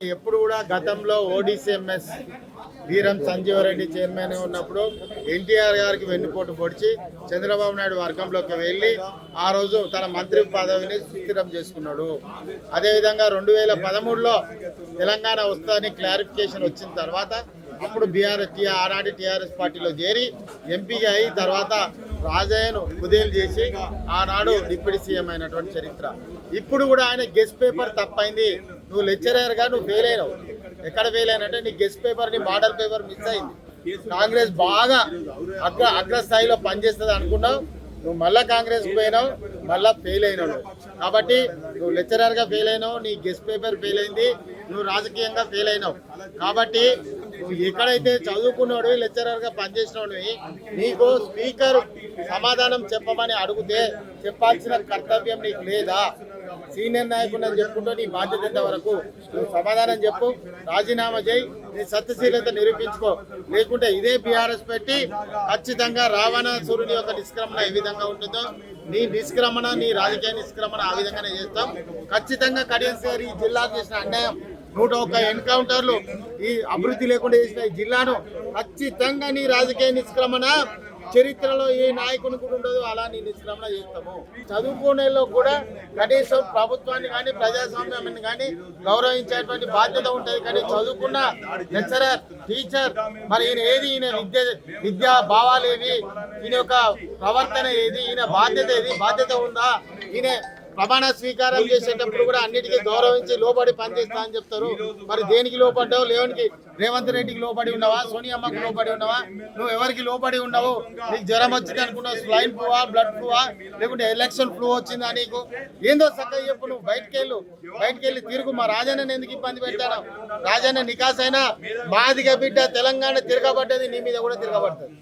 ఎప్పుడు కూడా గతంలో ఓడిసిఎంఎస్ వీరం సంజీవరెడ్డి చైర్మన్ ఉన్నప్పుడు ఎన్టీఆర్ గారికి వెన్నుపోటు పొడిచి చంద్రబాబు నాయుడు వర్గంలోకి వెళ్ళి ఆ రోజు తన మంత్రి పదవిని సుస్థిరం చేసుకున్నాడు. అదేవిధంగా రెండు వేల పదమూడులో తెలంగాణ వస్తుందని క్లారిఫికేషన్ వచ్చిన తర్వాత అప్పుడు బీఆర్ఎస్ ఆనాటి టీఆర్ఎస్ పార్టీలో చేరి ఎంపీగా అయి తర్వాత రాజయ్యను కుదేలు చేసి ఆనాడు డిప్యూటీ సీఎం అయినటువంటి చరిత్ర. ఇప్పుడు కూడా ఆయన గెస్ట్ పేపర్ తప్పైంది. నువ్వు లెక్చరర్గా నువ్వు ఫెయిల్ అయినావు. ఎక్కడ ఫెయిల్ అయినంటే నీ గెస్ట్ పేపర్ నీ మోడల్ పేపర్ మిస్ అయింది. కాంగ్రెస్ బాగా అగ్ర అగ్రస్థాయిలో పనిచేస్తుంది అనుకున్నావు. నువ్వు మళ్ళా కాంగ్రెస్ పోయినావు మళ్ళా ఫెయిల్ అయినావు. కాబట్టి నువ్వు లెక్చరర్గా ఫెయిల్ అయినావు నీ గెస్ట్ పేపర్ ఫెయిల్ అయింది నువ్వు రాజకీయంగా ఫెయిల్ అయినావు. కాబట్టి నువ్వు ఎక్కడైతే చదువుకున్నాడు లెక్చరర్గా పనిచేసినోడివి నీకు స్పీకర్ సమాధానం చెప్పమని అడిగితే చెప్పాల్సిన కర్తవ్యం నీకు లేదా? సీనియర్ నాయకుడు అని చెప్పుకుంటూ నీ బాధ్యత ఎంత వరకు నువ్వు సమాధానం చెప్పు రాజీనామా చేయి నీ సత్యశీలత నిరూపించుకో. లేకుంటే ఇదే బీఆర్ఎస్ పెట్టి ఖచ్చితంగా రావణాసురుని యొక్క నిష్క్రమణ ఏ విధంగా ఉంటుందో నీ నిష్క్రమణ నీ రాజకీయ నిష్క్రమణ ఆ విధంగానే చేస్తాం. ఖచ్చితంగా కడియం సార్ ఈ జిల్లాకు చేసిన అన్యాయం నూట ఒక్క ఎన్కౌంటర్లు ఈ అభివృద్ధి లేకుండా చేసిన ఈ జిల్లాను ఖచ్చితంగా నీ రాజకీయ నిష్క్రమణ చరిత్రలో ఏ నాయకుని కూడా ఉండదు అలా నీ నిష్క్రమణ చేస్తాము. చదువుకునేలో కూడా కనీసం ప్రభుత్వాన్ని కానీ ప్రజాస్వామ్యాన్ని కానీ గౌరవించేటువంటి బాధ్యత ఉంటుంది. కానీ చదువుకున్న లెక్చరర్ టీచర్ మరి ఈయన ఏది? ఈయన విద్య విద్యా భావాలు ఏవి? ఈయన యొక్క ప్రవర్తన ఏది? ఈయన బాధ్యత ఏది? బాధ్యత ఉందా? ఈయన ప్రమాణ స్వీకారం చేసేటప్పుడు కూడా అన్నిటికీ గౌరవించి లోబడి పనిచేస్తా అని చెప్తారు. మరి దేనికి లోపడ్డావు లేవనికి రేవంత్ రెడ్డికి లోబడి ఉన్నావా? సోనియమ్మకు లోబడి ఉన్నావా? నువ్వు ఎవరికి లోబడి ఉన్నావు? నీకు జ్వరం వచ్చింది అనుకున్నావు? స్లైన్ ఫ్లూవా? బ్లడ్ ఫ్లూవా? లేకుంటే ఎలక్షన్ ఫ్లూ వచ్చిందా నీకు? ఏందో చక్కగా చెప్పు నువ్వు. బయటికి వెళ్ళు బయటికి వెళ్ళి తిరుగు. మా రాజన్నని ఎందుకు ఇబ్బంది పెట్టాను రాజన్న నికాసైనా మాదిగ బిడ్డ తెలంగాణ తిరగబడ్డది నీ మీద కూడా తిరగబడుతుంది.